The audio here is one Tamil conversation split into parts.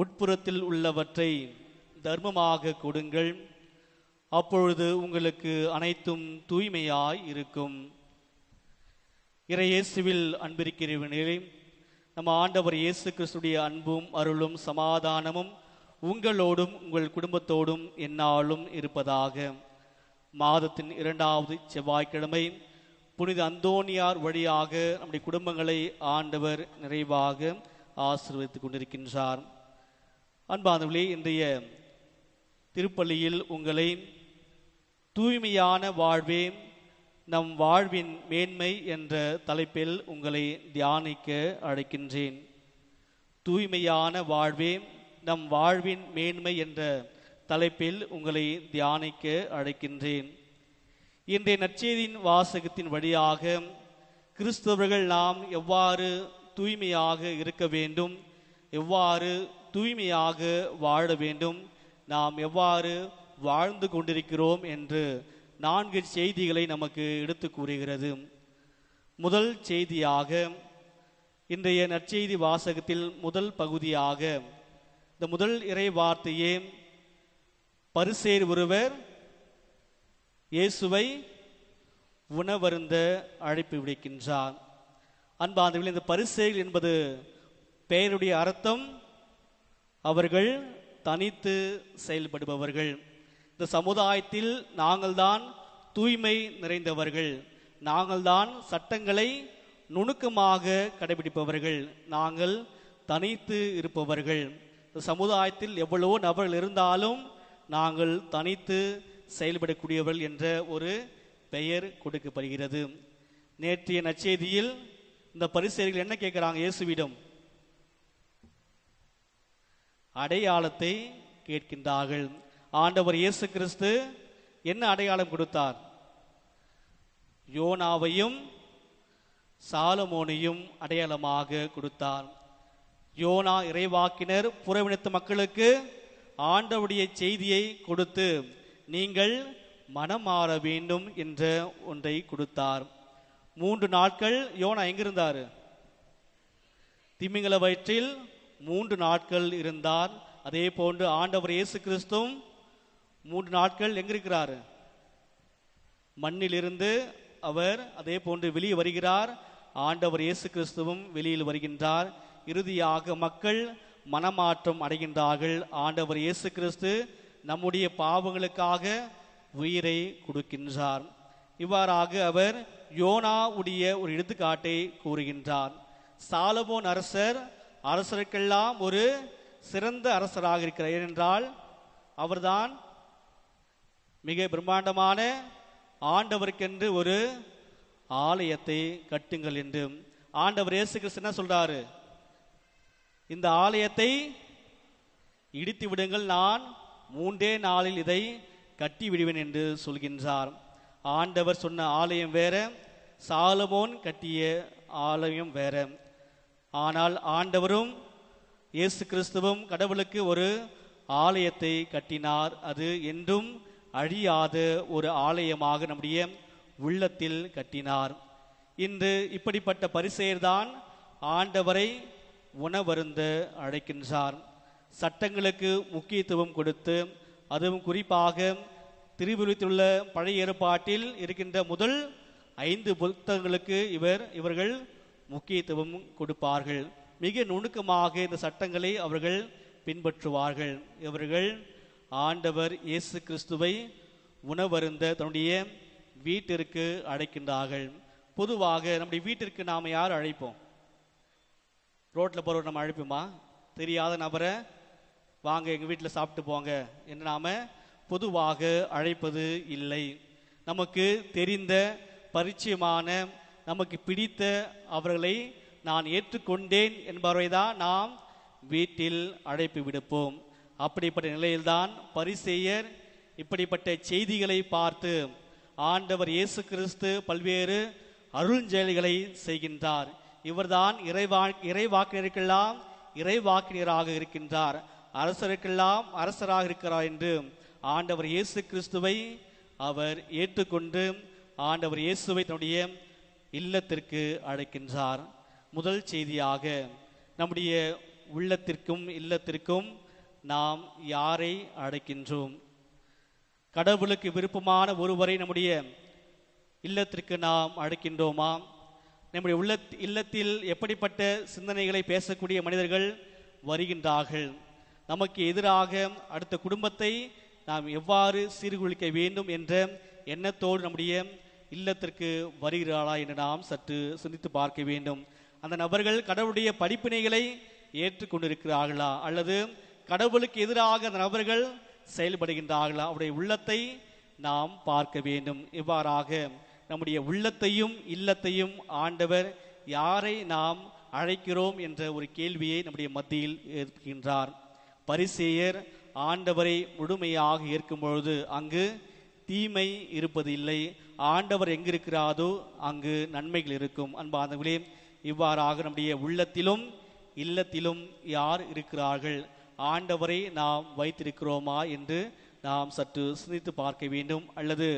உட்புறத்தில் உள்ளவற்றை தர்மமாக கொடுங்கள். அப்பொழுது உங்களுக்கு அனைத்தும் தூய்மையாய் இருக்கும். இறையேசுவில் அன்பிருக்கிறவர்களே நம்ம ஆண்டவர் இயேசு கிறிஸ்துடைய அன்பும் அருளும் சமாதானமும் உங்களோடும் உங்கள் குடும்பத்தோடும் எந்நாளும் இருப்பதாக. மாதத்தின் இரண்டாவது செவ்வாய்க்கிழமை புனித அந்தோனியார் வழியாக நம்முடைய குடும்பங்களை ஆண்டவர் நிறைவாக ஆசீர்வதித்துக் கொண்டிருக்கின்றார். அன்பானவர்களே இன்றைய திருப்பள்ளியில் உங்களை தூய்மையான வாழ்வே நம் வாழ்வின் மேன்மை என்ற தலைப்பில் உங்களை தியானிக்க அழைக்கின்றேன். தூய்மையான வாழ்வே நம் வாழ்வின் மேன்மை என்ற தலைப்பில் உங்களை தியானிக்க அழைக்கின்றேன். இன்றைய நற்செய்தியின் வாசகத்தின் வழியாக கிறிஸ்தவர்கள் நாம் எவ்வாறு தூய்மையாக இருக்க வேண்டும் எவ்வாறு தூய்மையாக வாழ வேண்டும். நாம் எவ்வாறு வாழ்ந்து கொண்டிருக்கிறோம் என்று நான்கு செய்திகளை நமக்கு எடுத்து கூறுகிறது. முதல் செய்தியாக இன்றைய நற்செய்தி வாசகத்தில் முதல் பகுதியாக இந்த முதல் இறை வார்த்தையே பரிசேர் ஒருவர் இயேசுவை உணவருந்த அழைப்பு விடுக்கின்றார். அன்பாந்தவில் இந்த பரிசேல் என்பது பெயருடைய அர்த்தம் அவர்கள் தனித்து செயல்படுபவர்கள். இந்த சமுதாயத்தில் நாங்கள்தான் தூய்மை நிறைந்தவர்கள். நாங்கள்தான் சட்டங்களை நுணுக்கமாக கடைபிடிப்பவர்கள். நாங்கள் தனித்து இருப்பவர்கள். இந்த சமுதாயத்தில் எவ்வளவோ நபர்கள் இருந்தாலும் நாங்கள் தனித்து செயல்படக்கூடியவர்கள் என்ற ஒரு பெயர் கொடுக்கப்படுகிறது. நேற்றைய நச்செய்தியில் இந்த பரிசேரிகள் என்ன கேட்குறாங்க இயேசுவிடம்? அடையாளத்தை கேட்கின்றார்கள். ஆண்டவர் இயேசு கிறிஸ்து என்ன அடையாளம் கொடுத்தார்? யோனாவையும் சாலமோனையும் அடையாளமாக கொடுத்தார். யோனா இறைவாக்கினர் புறவினத்து மக்களுக்கு ஆண்டவுடைய செய்தியை கொடுத்து நீங்கள் மனம் வேண்டும் என்ற ஒன்றை கொடுத்தார். மூன்று நாட்கள் யோனா எங்கிருந்தார்? திமிங்கல வயிற்றில் மூன்று நாட்கள் இருந்தார் அதே போன்று ஆண்டவர் இயேசு கிறிஸ்துவும் மூன்று நாட்கள் எங்கிருக்கிறார்? மண்ணிலிருந்து அவர் அதே போன்று வெளியே வருகிறார். ஆண்டவர் இயேசு கிறிஸ்துவும் வெளியில் வருகின்றார். இறுதியாக மக்கள் மனமாற்றம் அடைகின்றார்கள். ஆண்டவர் இயேசு கிறிஸ்து நம்முடைய பாவங்களுக்காக உயிரை கொடுக்கின்றார். இவ்வாறாக அவர் யோனாவுடைய ஒரு எடுத்துக்காட்டை கூறுகின்றார். சாலமோன் அரசர் அரசருக்கெல்லாம் ஒரு சிறந்த அரசராக இருக்கிறார். ஏனென்றால் அவர்தான் மிக பிரம்மாண்டமான ஆண்டவருக்கென்று ஒரு ஆலயத்தை கட்டுங்கள் என்று ஆண்டவர் இயேசு கிறிஸ்து என்ன சொல்றாரு? இந்த ஆலயத்தை இடித்து விடுங்கள் நான் மூன்றே நாளில் இதை கட்டி விடுவேன் என்று சொல்கின்றார். ஆண்டவர் சொன்ன ஆலயம் வேற சாலமோன் கட்டிய ஆலயம் வேற. ஆனால் ஆண்டவரும் இயேசு கிறிஸ்துவும் கடவுளுக்கு ஒரு ஆலயத்தை கட்டினார். அது என்றும் அழியாத ஒரு ஆலயமாக நம்முடைய உள்ளத்தில் கட்டினார். இன்று இப்படிப்பட்ட பரிசெயர்தான் ஆண்டவரை உணவருந்த அழைக்கின்றார். சட்டங்களுக்கு முக்கியத்துவம் கொடுத்து அதுவும் குறிப்பாக திருவிழித்துள்ள பழைய ஏற்பாட்டில் இருக்கின்ற முதல் ஐந்து புத்தகங்களுக்கு இவர் இவர்கள் முக்கியத்துவம் கொடுப்பார்கள். மிக நுணுக்கமாக இந்த சட்டங்களை அவர்கள் பின்பற்றுவார்கள். இவர்கள் ஆண்டவர் இயேசு கிறிஸ்துவை உணவருந்த தன்னுடைய வீட்டிற்கு அழைக்கின்றார்கள். பொதுவாக நம்முடைய வீட்டிற்கு நாம் யார் அழைப்போம்? ரோட்ல போறவர் நம்ம அழைப்போமா? தெரியாத நபரை வாங்க எங்க வீட்டில் சாப்பிட்டு போங்க என்று நாம பொதுவாக அழைப்பது இல்லை. நமக்கு தெரிந்த பரிச்சயமான நமக்கு பிடித்த அவர்களை நான் ஏற்றுக்கொண்டேன் என்பவரை தான் நாம் வீட்டில் அழைப்பு விடுப்போம். அப்படிப்பட்ட நிலையில்தான் பரிசேயர் இப்படிப்பட்ட செய்திகளை பார்த்து ஆண்டவர் இயேசு கிறிஸ்து பல்வேறு அருஞ்செயல்களை செய்கின்றார். இவர்தான் இறைவா இறைவாக்கினருக்கெல்லாம் இறைவாக்கினராக இருக்கின்றார். அரசருக்கெல்லாம் அரசராக இருக்கிறார் என்று ஆண்டவர் இயேசு கிறிஸ்துவை அவர் ஏற்றுக்கொண்டு ஆண்டவர் இயேசுவை தன்னுடைய இல்லத்திற்கு அழைக்கின்றார். முதல் செய்தியாக நம்முடைய உள்ளத்திற்கும் இல்லத்திற்கும் நாம் யாரை அழைக்கின்றோம் கடவுளுக்கு விருப்பமான ஒருவரை நம்முடைய இல்லத்திற்கு நாம் அழைக்கின்றோமா நம்முடைய உள்ள இல்லத்தில் எப்படிப்பட்ட சிந்தனைகளை பேசக்கூடிய மனிதர்கள் வருகின்றார்கள்? நமக்கு எதிராக அடுத்த குடும்பத்தை நாம் எவ்வாறு சீர்குலைக்க வேண்டும் என்ற எண்ணத்தோடு நம்முடைய இல்லத்திற்கு வருகிறாளா என்று நாம் சற்று சிந்தித்து பார்க்க வேண்டும். அந்த நபர்கள் கடவுளுடைய படிப்பினைகளை ஏற்றுக்கொண்டிருக்கிறார்களா? அல்லது கடவுளுக்கு எதிராக அந்த நபர்கள் செயல்படுகின்றார்களா? அவருடைய உள்ளத்தை நாம் பார்க்க வேண்டும். இவ்வாறாக நம்முடைய உள்ளத்தையும் இல்லத்தையும் ஆண்டவர் யாரை நாம் அழைக்கிறோம் என்ற ஒரு கேள்வியை நம்முடைய மத்தியில் ஏற்கின்றார் பரிசேயர் ஆண்டவரை முழுமையாக ஏற்கும் பொழுது அங்கு தீமை இருப்பது இல்லை ஆண்டவர் எங்கிருக்கிறாரோ அங்கு நன்மைகள் இருக்கும். அன்பானவர்களே இவ்வாறாக நம்முடைய உள்ளத்திலும் இல்லத்திலும் யார் இருக்கிறார்கள்? ஆண்டவரை நாம் வைத்திருக்கிறோமா என்று நாம் சற்று சிந்தித்து பார்க்க வேண்டும். அல்லது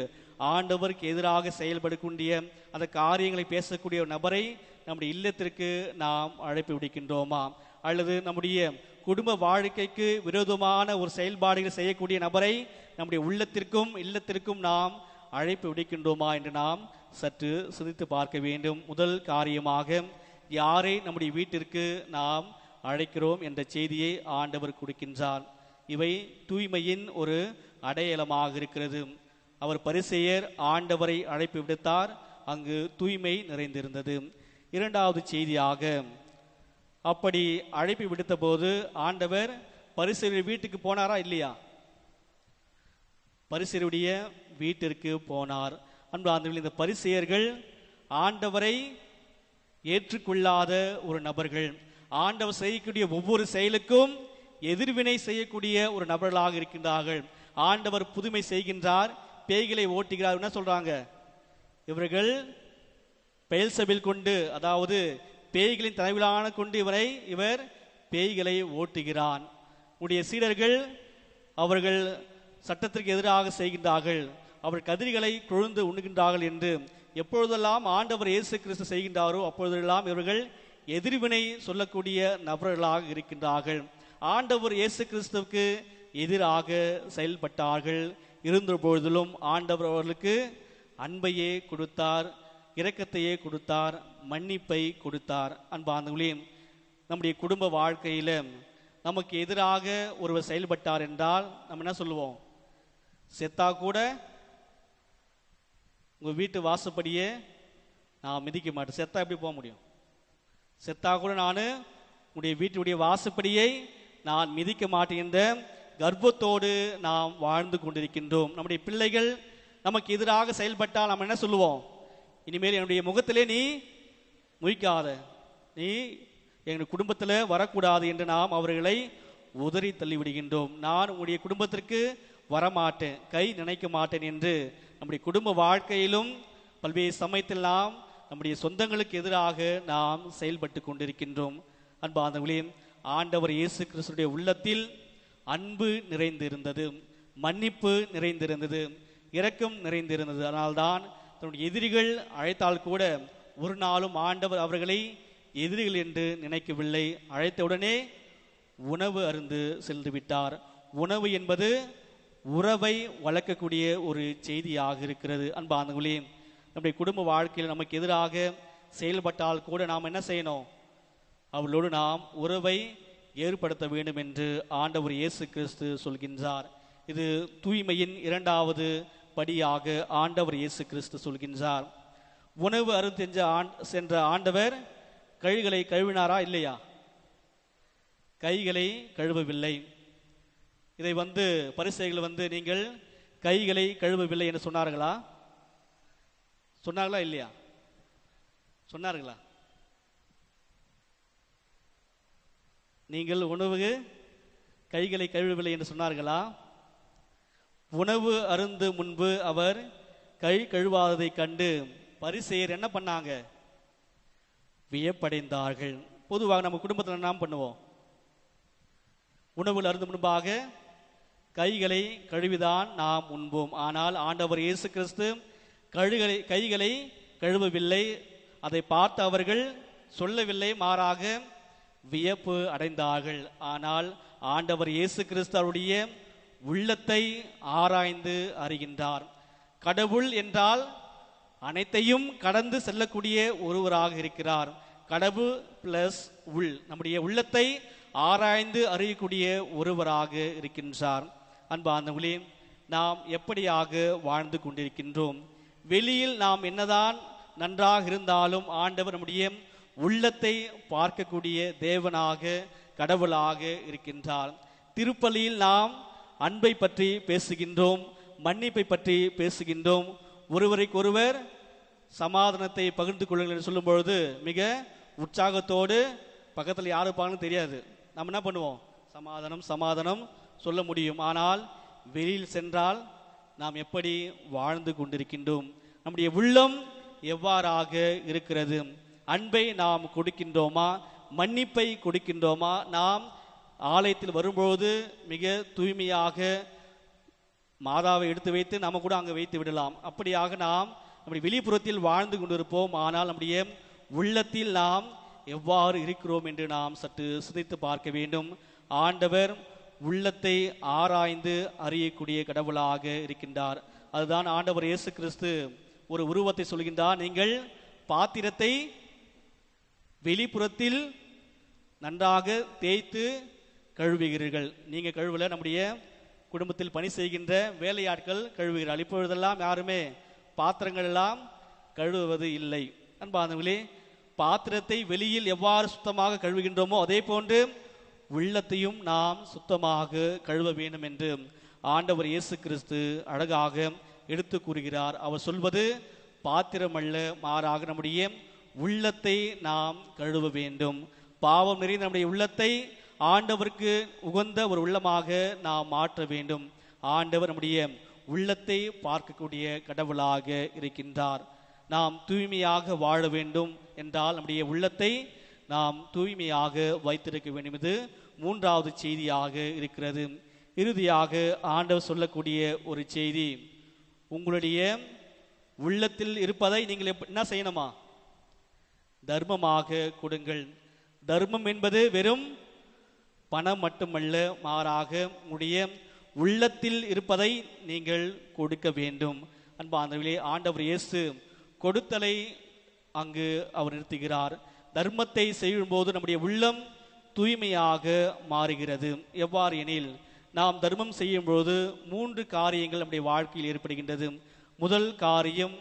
ஆண்டவருக்கு எதிராக செயல்படக்கூடிய அந்த காரியங்களை பேசக்கூடிய ஒரு நபரை நம்முடைய இல்லத்திற்கு நாம் அழைப்பு விடுக்கின்றோமா? அல்லது நம்முடைய குடும்ப வாழ்க்கைக்கு விரோதமான ஒரு செயல்பாடுகளை செய்யக்கூடிய நபரை நம்முடைய உள்ளத்திற்கும் இல்லத்திற்கும் நாம் அழைப்பு விடுக்கின்றோமா என்று நாம் சற்று சிந்தித்து பார்க்க வேண்டும். முதல் காரியமாக யாரை நம்முடைய வீட்டிற்கு நாம் அழைக்கிறோம் என்ற செய்தியை ஆண்டவர் கொடுக்கின்றார். இவை தூய்மையின் ஒரு அடையாளமாக இருக்கிறது. அவர் பரிசெயர் ஆண்டவரை அழைப்பு விடுத்தார் அங்கு தூய்மை நிறைந்திருந்தது. இரண்டாவது செய்தியாக அப்படி அழைப்பு விடுத்த போது ஆண்டவர் பரிசெயர் வீட்டுக்கு போனாரா இல்லையா? பரிசெயருடைய வீட்டிற்கு போனார். அன்பு இந்த பரிசெயர்கள் ஆண்டவரை ஏற்றுக்கொள்ளாத ஒரு நபர்கள். ஆண்டவர் செய்யக்கூடிய ஒவ்வொரு செயலுக்கும் எதிர்வினை செய்யக்கூடிய ஒரு நபர்களாக இருக்கின்றார்கள். ஆண்டவர் புதுமை செய்கின்றார் பேய்களை ஓட்டுகிறார். என்ன சொல்றாங்க? இவர்கள் பெயல்சபில் கொண்டு அதாவது பேய்களின் தலைவிலான கொண்டு இவரை இவர் பேய்களை ஓட்டுகிறான் உடைய சீடர்கள் அவர்கள் சட்டத்திற்கு எதிராக செய்கின்றார்கள். அவர் கதிரிகளை கொழுந்து உண்ணுகின்றார்கள் என்று எப்பொழுதெல்லாம் ஆண்டவர் இயேசு கிறிஸ்து செய்கின்றாரோ அப்பொழுதெல்லாம் இவர்கள் எதிர்வினை சொல்லக்கூடிய நபர்களாக இருக்கின்றார்கள். ஆண்டவர் இயேசு கிறிஸ்துவுக்கு எதிராக செயல்பட்டார்கள். இருந்த பொழுதிலும் ஆண்டவர் அவர்களுக்கு அன்பையே கொடுத்தார் இரக்கத்தையே கொடுத்தார் மன்னிப்பை கொடுத்தார். அன்பாந்தங்களே நம்முடைய குடும்ப வாழ்க்கையில் நமக்கு எதிராக ஒருவர் செயல்பட்டார் என்றால் நம்ம என்ன சொல்லுவோம்? செத்தா கூட உங்க வீட்டு வாசப்படியே நான் மிதிக்க மாட்டேன். செத்தா எப்படி போக முடியும்? செத்தா கூட நான் உடைய வீட்டுடைய வாசப்படியை நான் மிதிக்க மாட்டேன் என்ற கர்ப்பத்தோடு நாம் வாழ்ந்து கொண்டிருக்கின்றோம். நம்முடைய பிள்ளைகள் நமக்கு எதிராக செயல்பட்டால் நம்ம என்ன சொல்லுவோம்? இனிமேல் என்னுடைய முகத்திலே நீ முழிக்காத. நீ எங்கள் குடும்பத்தில் வரக்கூடாது என்று நாம் அவர்களை உதறி தள்ளிவிடுகின்றோம். நான் உங்களுடைய குடும்பத்திற்கு வரமாட்டேன் கை நினைக்க மாட்டேன் என்று நம்முடைய குடும்ப வாழ்க்கையிலும் பல்வேறு சமயத்தில் நாம் நம்முடைய சொந்தங்களுக்கு எதிராக நாம் செயல்பட்டு கொண்டிருக்கின்றோம். அன்பாந்தவர்களே ஆண்டவர் இயேசு கிறிஸ்துடைய உள்ளத்தில் அன்பு நிறைந்திருந்தது மன்னிப்பு நிறைந்திருந்தது இரக்கம் நிறைந்திருந்தது. அதனால்தான் தன்னுடைய எதிரிகள் அழைத்தால் கூட ஒரு நாளும் ஆண்டவர் அவர்களை எதிரிகள் என்று நினைக்கவில்லை. அழைத்தவுடனே உணவு அருந்து சென்று விட்டார். உணவு என்பது உறவை வளர்க்கக்கூடிய ஒரு செய்தியாக இருக்கிறது. அன்பானங்களே நம்முடைய குடும்ப வாழ்க்கையில் நமக்கு எதிராக செயல்பட்டால் கூட நாம் என்ன செய்யணும்? அவளோடு நாம் உறவை ஏற்படுத்த வேண்டும் என்று ஆண்டவர் இயேசு கிறிஸ்து சொல்கின்றார். இது தூய்மையின் இரண்டாவது படியாக ஆண்டவர் இயேசு கிறிஸ்து சொல்கின்றார். உணவு அருந்தெஞ்ச சென்ற ஆண் சென்ற ஆண்டவர் கைகளை கழுவினாரா இல்லையா? கைகளை கழுவவில்லை. இதை வந்து பரிசைகள் வந்து நீங்கள் கைகளை கழுவவில்லை என்று சொன்னார்களா? சொன்னார்களா இல்லையா? சொன்னார்களா? நீங்கள் உணவு கைகளை கழுவவில்லை என்று சொன்னார்களா? உணவு அருந்து முன்பு அவர் கை கழுவாததை கண்டு பரிசெயர் என்ன பண்ணாங்க? வியப்படைந்தார்கள். பொதுவாக நம்ம குடும்பத்தில் நாம் பண்ணுவோம். உணவு அருந்து முன்பாக கைகளை கழுவிதான் நாம் உண்போம். ஆனால் ஆண்டவர் இயேசு கிறிஸ்து கழுகளை கைகளை கழுவவில்லை. அதை பார்த்து அவர்கள் சொல்லவில்லை மாறாக வியப்பு அடைந்தார்கள். ஆனால் ஆண்டவர் இயேசு கிறிஸ்து அவருடைய உள்ளத்தை ஆராய்ந்து அறிகின்றார். கடவுள் என்றால் அனைத்தையும் கடந்து செல்லக்கூடிய ஒருவராக இருக்கிறார். கடவுள் பிளஸ் உள் நம்முடைய உள்ளத்தை ஆராய்ந்து அறியக்கூடிய ஒருவராக இருக்கின்றார். அன்பார்ந்தவர்களே நாம் எப்படியாக வாழ்ந்து கொண்டிருக்கின்றோம்? வெளியில் நாம் என்னதான் நன்றாக இருந்தாலும் ஆண்டவர் நம்முடைய உள்ளத்தை பார்க்கக்கூடிய தேவனாக கடவுளாக இருக்கின்றார். திருப்பலியில் நாம் அன்பை பற்றி பேசுகின்றோம் மன்னிப்பை பற்றி பேசுகின்றோம். ஒருவருக்கொருவர் சமாதானத்தை பகிர்ந்து கொள்ளுங்கள் என்று சொல்லும் பொழுது மிக உற்சாகத்தோடு பக்கத்தில் யார் இருப்பாங்கன்னு தெரியாது. நம்ம என்ன பண்ணுவோம்? சமாதானம் சமாதானம் சொல்ல முடியும். ஆனால் வெளியில் சென்றால் நாம் எப்படி வாழ்ந்து கொண்டிருக்கின்றோம்? நம்முடைய உள்ளம் எவ்வாறாக இருக்கிறது? அன்பை நாம் கொடுக்கின்றோமா? மன்னிப்பை கொடுக்கின்றோமா? நாம் ஆலயத்தில் வரும்போது மிக தூய்மையாக மாதாவை எடுத்து வைத்து நம்ம கூட அங்கே வைத்து விடலாம். அப்படியாக நாம் நம்முடைய வெளிப்புறத்தில் வாழ்ந்து கொண்டிருப்போம். ஆனால் நம்முடைய உள்ளத்தில் நாம் எவ்வாறு இருக்கிறோம் என்று நாம் சற்று சிந்தித்து பார்க்க வேண்டும். ஆண்டவர் உள்ளத்தை ஆராய்ந்து அறியக்கூடிய கடவுளாக இருக்கின்றார். அதுதான் ஆண்டவர் இயேசு கிறிஸ்து ஒரு உருவத்தை சொல்கின்றார். நீங்கள் பாத்திரத்தை வெளிப்புறத்தில் நன்றாக தேய்த்து கழுவுகிறீர்கள். நீங்க கழுவல நம்முடைய குடும்பத்தில் பணி செய்கின்ற வேலையாட்கள் கழுவுகிறார் இப்பொழுதெல்லாம் யாருமே பாத்திரங்கள் எல்லாம் கழுவுவது இல்லை. அன்பானவர்களே பாத்திரத்தை வெளியில் எவ்வாறு சுத்தமாக கழுவுகின்றோமோ அதே போன்று உள்ளத்தையும் நாம் சுத்தமாக கழுவ வேண்டும் என்று ஆண்டவர் இயேசு கிறிஸ்து அழகாக எடுத்து கூறுகிறார். அவர் சொல்வது பாத்திரமல்ல மாறாக நம்முடைய உள்ளத்தை நாம் கழுவ வேண்டும். பாவம் நிறைந்த நம்முடைய உள்ளத்தை ஆண்டவருக்கு உகந்த ஒரு உள்ளமாக நாம் மாற்ற வேண்டும். ஆண்டவர் நம்முடைய உள்ளத்தை பார்க்கக்கூடிய கடவுளாக இருக்கின்றார். நாம் தூய்மையாக வாழ வேண்டும் என்றால் நம்முடைய உள்ளத்தை நாம் தூய்மையாக வைத்திருக்க வேண்டும். இது மூன்றாவது செய்தியாக இருக்கிறது. இறுதியாக ஆண்டவர் சொல்லக்கூடிய ஒரு செய்தி. உங்களுடைய உள்ளத்தில் இருப்பதை நீங்கள் என்ன செய்யணுமா? தர்மமாக கொடுங்கள். தர்மம் என்பது வெறும் பணம் மட்டுமல்ல மாறாக உங்களுடைய உள்ளத்தில் இருப்பதை நீங்கள் கொடுக்க வேண்டும். அன்பாந்தவர்களே ஆண்டவர் இயேசு கொடுத்தலை அங்கு அவர் நிறுத்துகிறார். தர்மத்தை செய்யும்போது நம்முடைய உள்ளம் தூய்மையாக மாறுகிறது. எவ்வாறு எனில் நாம் தர்மம் செய்யும்போது மூன்று காரியங்கள் நம்முடைய வாழ்க்கையில் ஏற்படுகின்றது. முதல் காரியம்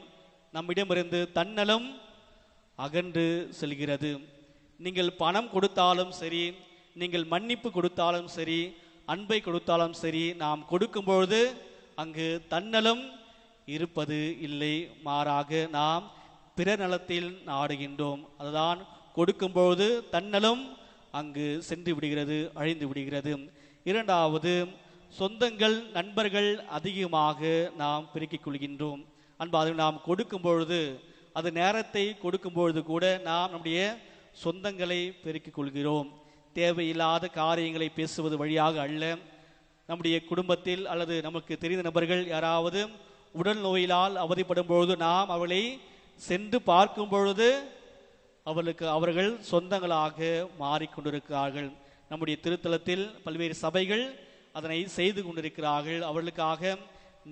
நம்மிடமிருந்து தன்னலம் அகன்று செல்கிறது. நீங்கள் பணம் கொடுத்தாலும் சரி நீங்கள் மன்னிப்பு கொடுத்தாலும் சரி அன்பை கொடுத்தாலும் சரி நாம் கொடுக்கும்பொழுது அங்கு தன்னலம் இருப்பது இல்லை. மாறாக நாம் பிற நலத்தில் நாடுகின்றோம். அதுதான் கொடுக்கும்பொழுது தன்னலும் அங்கு சென்று விடுகிறது அழிந்து விடுகிறது. இரண்டாவது சொந்தங்கள் நண்பர்கள் அதிகமாக நாம் பெருக்கிக் கொள்கின்றோம். அன்பாக நாம் கொடுக்கும் பொழுது அது நேரத்தை கொடுக்கும் பொழுது கூட நாம் நம்முடைய சொந்தங்களை பெருக்கிக் கொள்கிறோம். தேவையில்லாத காரியங்களை பேசுவது வழியாக அல்ல. நம்முடைய குடும்பத்தில் அல்லது நமக்கு தெரிந்த நபர்கள் யாராவது உடல் நோயினால் அவதிப்படும் பொழுது நாம் அவளை சென்று பார்க்கும் பொழுது அவர்களுக்கு அவர்கள் சொந்தங்களாக மாறிக்கொண்டிருக்கிறார்கள். நம்முடைய திருத்தலத்தில் பல்வேறு சபைகள் அதனை செய்து கொண்டிருக்கிறார்கள். அவர்களுக்காக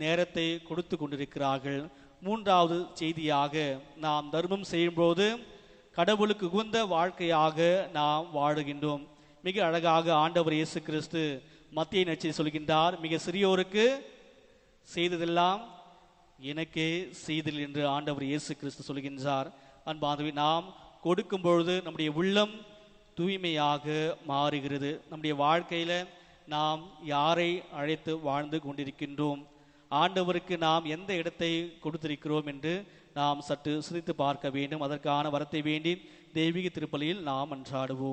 நேரத்தை கொடுத்து கொண்டிருக்கிறார்கள். மூன்றாவது செய்தியாக நாம் தர்மம் செய்யும்போது கடவுளுக்கு உகந்த வாழ்க்கையாக நாம் வாழுகின்றோம். மிக அழகாக ஆண்டவர் இயேசு கிறிஸ்து மத்திய நச்சை சொல்கின்றார் மிக சிறியோருக்கு செய்ததெல்லாம் எனக்கே செய்தில் என்று ஆண்டவர் இயேசு கிறிஸ்து சொல்கின்றார். அன்பாந்தவி நாம் கொடுக்கும் பொழுது நம்முடைய உள்ளம் தூய்மையாக மாறுகிறது. நம்முடைய வாழ்க்கையில நாம் யாரை அழைத்து வாழ்ந்து கொண்டிருக்கின்றோம்? ஆண்டவருக்கு நாம் எந்த இடத்தை கொடுத்திருக்கிறோம் என்று நாம் சற்று சிந்தித்து பார்க்க வேண்டும். அதற்கான வரத்தை வேண்டி தெய்வீக திருப்பலியில் நாம் அன்றாடுவோம்.